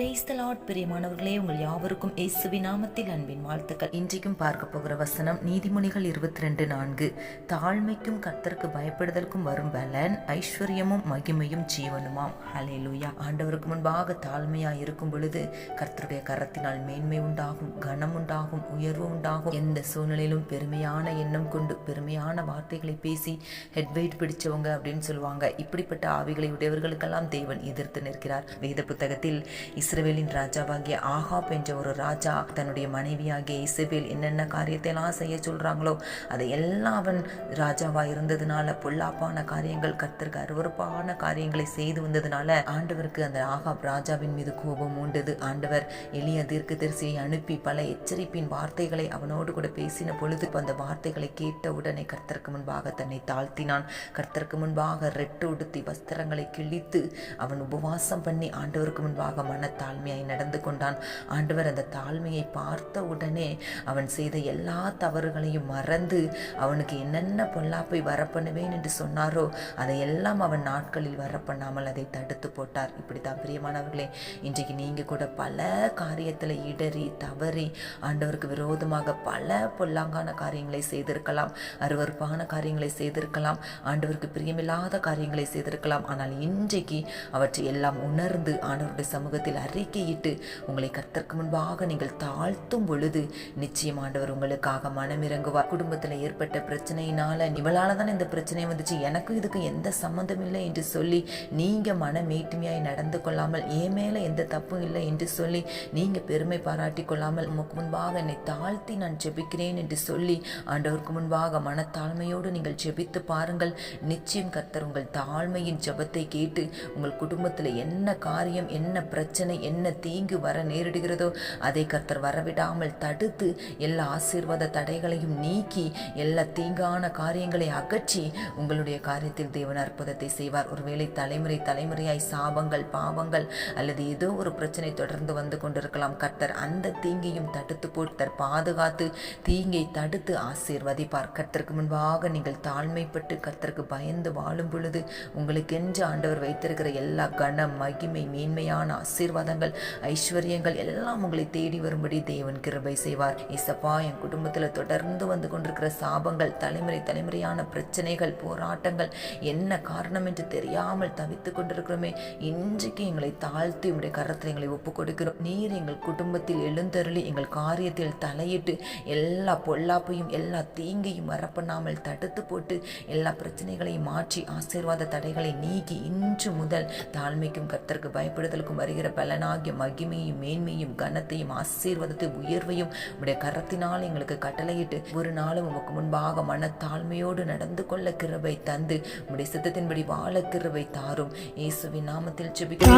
Praise the Lord பிரியமானவர்களே உங்கள் யாவருக்கும் இயேசுவி நாமத்தில் அன்பின் வாழ்த்துக்கள். இன்றைக்கும் பார்க்க போகிற வசனம் நீதிமொழிகள் இருபத்தி ரெண்டு நான்கு. தாழ்மைக்கும் கர்த்தருக்கு பயப்படுதலுக்கும் வரும் பலன் ஐஸ்வர்யமும் மகிமையும் ஜீவனுமாம். ஹலே லூயா ஆண்டவருக்கு முன்பாக தாழ்மையா இருக்கும் பொழுது கர்த்தருடைய கரத்தினால் மேன்மை உண்டாகும் கனம் உண்டாகும் உயர்வு உண்டாகும். எந்த சூழ்நிலையிலும் பெருமையான எண்ணம் கொண்டு பெருமையான வார்த்தைகளை பேசி ஹெட்வெயிட் பிடிச்சவங்க அப்படின்னு சொல்லுவாங்க. இப்படிப்பட்ட ஆவிகளை உடையவர்களுக்கெல்லாம் தேவன் எதிர்த்து நிற்கிறார். வேத புத்தகத்தில் இஸ்ரவேலின் ராஜாவாகிய ஆகாப் என்ற ஒரு ராஜா தன்னுடைய மனைவியாகிய இசபேல் என்னென்ன காரியத்தை எல்லாம் செய்ய சொல்றாங்களோ அதை எல்லாம் அவன் ராஜாவா இருந்ததுனால பொல்லாப்பான காரியங்கள் கர்த்தருக்கு அருவறுப்பான காரியங்களை செய்து வந்ததுனால ஆண்டவருக்கு அந்த ஆகாப் ராஜாவின் மீது கோபம் உண்டது ஆண்டவர் எளிய தீர்க்க தரிசியை அனுப்பி பல எச்சரிப்பின் வார்த்தைகளை அவனோடு கூட பேசின பொழுது அந்த வார்த்தைகளை கேட்ட உடனே கர்த்தருக்கு முன்பாக தன்னை தாழ்த்தினான். கர்த்தருக்கு முன்பாக ரெட்டு உடுத்தி வஸ்திரங்களை கிழித்து அவன் உபவாசம் பண்ணி ஆண்டவருக்கு முன்பாக மன தாழ்மையாய் நடந்து கொண்டான். ஆண்டவர் அந்த தாழ்மையை பார்த்த உடனே அவன் செய்த எல்லா தவறுகளையும் மறந்து அவனுக்கு என்னென்ன பொல்லாப்பை வரப்பண்ணுவேன் என்று சொன்னாரோ அதையெல்லாம் அவன் நாட்களில் வரப்பண்ணாமல் அதை தடுத்து போட்டார். இப்படித்தான் பிரியமானவர்களே இன்றைக்கு நீங்க கூட பல காரியத்தில் இடறி தவறி ஆண்டவருக்கு விரோதமாக பல பொல்லாங்கான காரியங்களை செய்திருக்கலாம் அருவறுப்பான காரியங்களை செய்திருக்கலாம் ஆண்டவருக்கு பிரியமில்லாத காரியங்களை செய்திருக்கலாம். ஆனால் இன்றைக்கு அவற்றை எல்லாம் உணர்ந்து ஆண்டவருடைய சமூகத்தில் அறிக்கையிட்டு உங்களை கத்தற்கு முன்பாக நீங்கள் தாழ்த்தும் பொழுது நிச்சயம் ஆண்டவர் உங்களுக்காக மனமிறங்குவார் குடும்பத்தில் ஏற்பட்ட பிரச்சனையினால இவளால் தான் இந்த பிரச்சனை வந்துச்சு. எனக்கும் இதுக்கு எந்த சம்மந்தம் இல்லை என்று சொல்லி நீங்க மனமேட்டுமையாய் நடந்து கொள்ளாமல் என் மேல எந்த தப்பும் இல்லை என்று சொல்லி நீங்க பெருமை பாராட்டி கொள்ளாமல் உமக்கு முன்பாக என்னை தாழ்த்தி நான் ஜெபிக்கிறேன் என்று சொல்லி ஆண்டவருக்கு முன்பாக மனத்தாழ்மையோடு நீங்கள் ஜெபித்து பாருங்கள். நிச்சயம் கர்த்தர் உங்கள் தாழ்மையின் ஜெபத்தை கேட்டு உங்கள் குடும்பத்தில் என்ன காரியம் என்ன பிரச்சனை என்ன தீங்கு வர நேரிடுகிறதோ அதை கர்த்தர் வரவிடாமல் தடுத்து எல்லா ஆசீர்வாத தடைகளையும் நீக்கி எல்லா தீங்கான காரியங்களை அகற்றி உங்களுடைய காரியத்தில் தேவன் அற்புதத்தை செய்வார். ஒருவேளை தலைமுறை தலைமுறையாய் சாபங்கள் பாவங்கள் அல்லது ஏதோ ஒரு பிரச்சனை தொடர்ந்து வந்து கொண்டிருக்கலாம். கர்த்தர் அந்த தீங்கையும் தடுத்து போட்டு பாதுகாத்து தீங்கை தடுத்து ஆசீர்வதிப்பார். கர்த்தருக்கு முன்பாக நீங்கள் தாழ்மைப்பட்டு கர்த்தருக்கு பயந்து வாழும் பொழுது உங்களுக்கென்று ஆண்டவர் வைத்திருக்கிற எல்லா கனம் மகிமை மேன்மையான ஆசீர்வாதங்கள் ஐஸ்வர்யங்கள் எல்லாம் உங்களை தேடி வரும்படி தேவன் கிருபை செய்வார். இசப்பா என் குடும்பத்தில் தொடர்ந்து வந்து கொண்டிருக்கிற சாபங்கள் தலைமுறை தலைமுறையான பிரச்சனைகள் போராட்டங்கள் என்ன காரணம் என்று தெரியாமல் தவித்துக் கொண்டிருக்கிறோமே இன்றைக்கு எங்களை தாழ்த்தி உடைய கரத்தில் எங்களை ஒப்புக் கொடுக்கிறோம் நீர் எங்கள் குடும்பத்தில் எழுந்தருளி எங்கள் காரியத்தில் தலையிட்டு எல்லா பொல்லாப்பையும் எல்லா தீங்கையும் வரப்பண்ணாமல் தடுத்து போட்டு எல்லா பிரச்சனைகளையும் மாற்றி ஆசீர்வாத தடைகளை நீக்கி இன்று முதல் தாழ்மைக்கும் கர்த்தருக்கு பயப்படுதலுக்கும் வருகிற பலனாகிய மகிமையும் மேன்மையும் கனத்தையும் ஆசீர்வாதத்தையும் உயர்வையும் உடைய கரத்தினால் எங்களுக்கு கட்டளையிட்டு ஒரு நாளும் உமக்கு முன்பாக மனத்தாழ்மையோடு நடந்து கொள்ள கிருபை தந்து உடைய சித்தத்தின்படி வாழ கிருபை தாரும். இயேசுவின் நாமத்தில் செபிக்கிறோம்